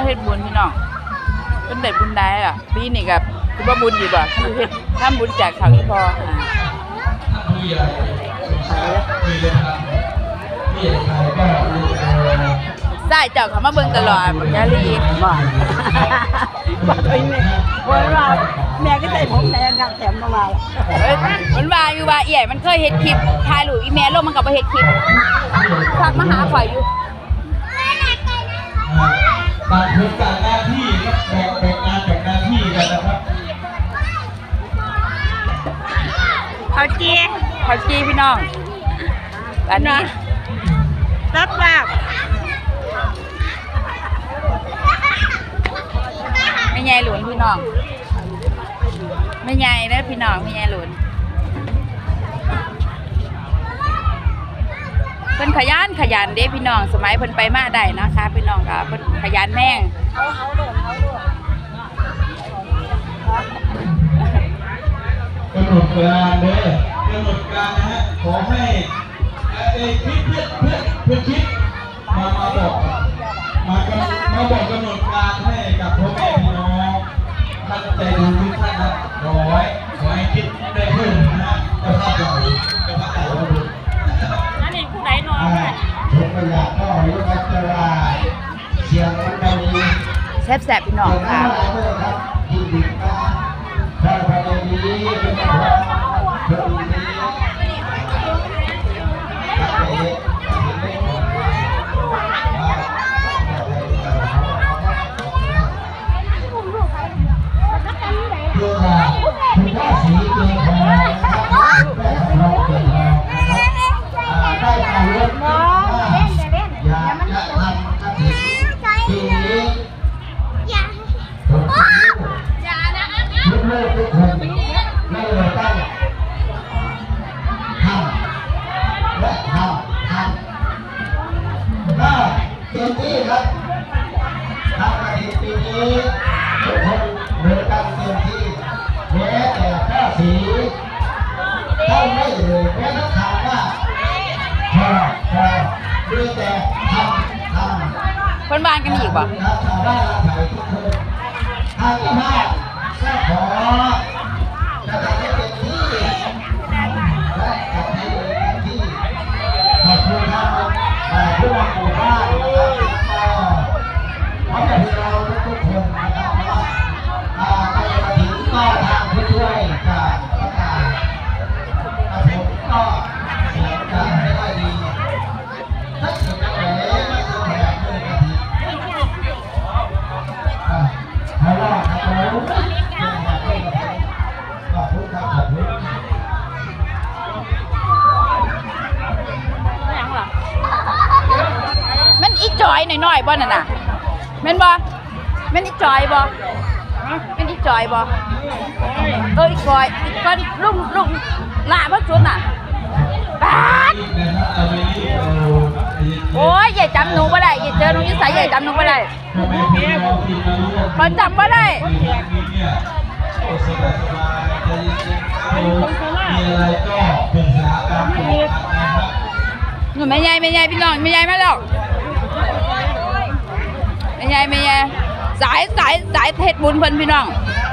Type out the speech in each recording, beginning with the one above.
ำเร็จบุญได้ล่ะปีนี้กับคือว่าบุญอยู่บ่คือเฮ็ดทำบุญจากเขาอีพออ่าผู้ใหญ่มีเลยครับพี่ใครก็เออใส่เจ้าเขามาเบิ่งตลอดยาลีบ่บ่ไปแม่บ่ว่าแม่ก็ใส่ผมแดงกับแถมมาว่าเอ้ยมันว่าอยู่ว่าเอี่ยมันเคยเฮ็ดคลิปถ่ายรูปอีแม่ลงมันก็บ่เฮ็ดคลิปฝากมาหาข่อยอยู่ ต่างคนต่างหน้าที่ครับแบ่งแบ่งงานแบ่งหน้าที่กันนะครับเขาเจี๊ยขอจีพี่น้องอันนี้รับแบบไม่ใหญ่หลุนพี่น้องไม่ใหญ่เด้อพี่น้องไม่ใหญ่หลุน ขยันขยันเด้พี่น้องสมัยเพิ่นไปมาได้นะคะ พี่น้องก็เพิ่นขยันแม่งกำหนดการเด้อกำหนดการนะฮะขอให้เอ่อเอ่อคิดเพื่อนเพื่อนเพื่อนคิดมามาบอกมากำมาบอกกำหนดการให้กับพ่อแม่พี่น้องท่านใจดูทุกท่านครับขอให้ขอให้คิดได้เพิ่มนะ แซ่บๆพี่น้องค่ะ ไม่เลยต้องทำและทำทำก็เต็มที่ครับทำกระถิ่นปีนี้ทุกคนเลยตั้งเต็มที่แม้แต่ข้าสีก็ไม่เลยแม้ต้องถามว่าพอพอด้วยแต่ทำทำเพิ่นบ้านกันอีกบ่ครับชาวบ้านเราถ่ายทุกคนทางเจ้า đó นอีจอยหน่อยๆบ่นั่นน่ะแม่นบ่แม่นอีจอยบ่แม่นอีจอยบ่เอออีกอยอีกคนลุงลุงลาบ่จุดน่ะปาดโอ้ยอย่าจำหนูบ่ได้อย่าเจอหนูนิสัยอย่าจำหนูบ่ได้มันจำบ่ได้มีอะไรก็ปรึกษากันนะครับหนูแม่ใหญ่แม่ใหญ่พี่น้องแม่ใหญ่มาแล้ว แม่ใหญ่แม่ใหญ่สายสายสายเฮ็ดบุญเพิ่นพี่น้อง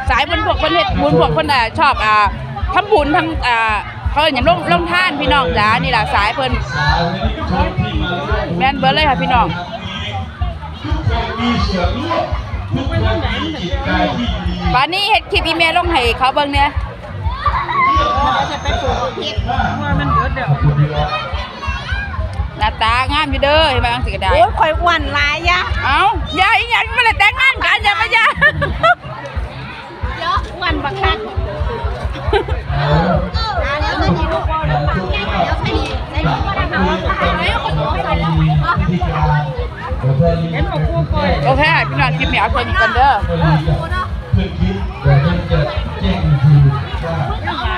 สายเพิ่นพวกเพิ่นเฮ็ดบุญพวกเพิ่นอะชอบอ่าทำบุญทำอ่าเขาเอิ้นหยังลงลงทานพี่น้องจ้านี่ล่ะสายเพิ่นสายวันนี้ชมที่มาร่วมแม่นเบิดเลยค่ะพี่น้องทุกคนมีเสียงร่วมทุกคนมีจิตใจที่ดีป่านนี้เฮ็ดคลิปอีเมลลงให้เขาเบิ่งเนี่ยจะไปปลูกเห็ดว่ามันเดือดเดี๋ยวหน้าตางามอยู่เด้อเห็นไหมจังสิก็ได้โอ้ยข่อยอ้วนหลายยะเอ้า คลิปนี้เอาค่นี้กันเด้อ เพื่อนคิดแต่เพื่อนจะแจ้งอีกทีว่า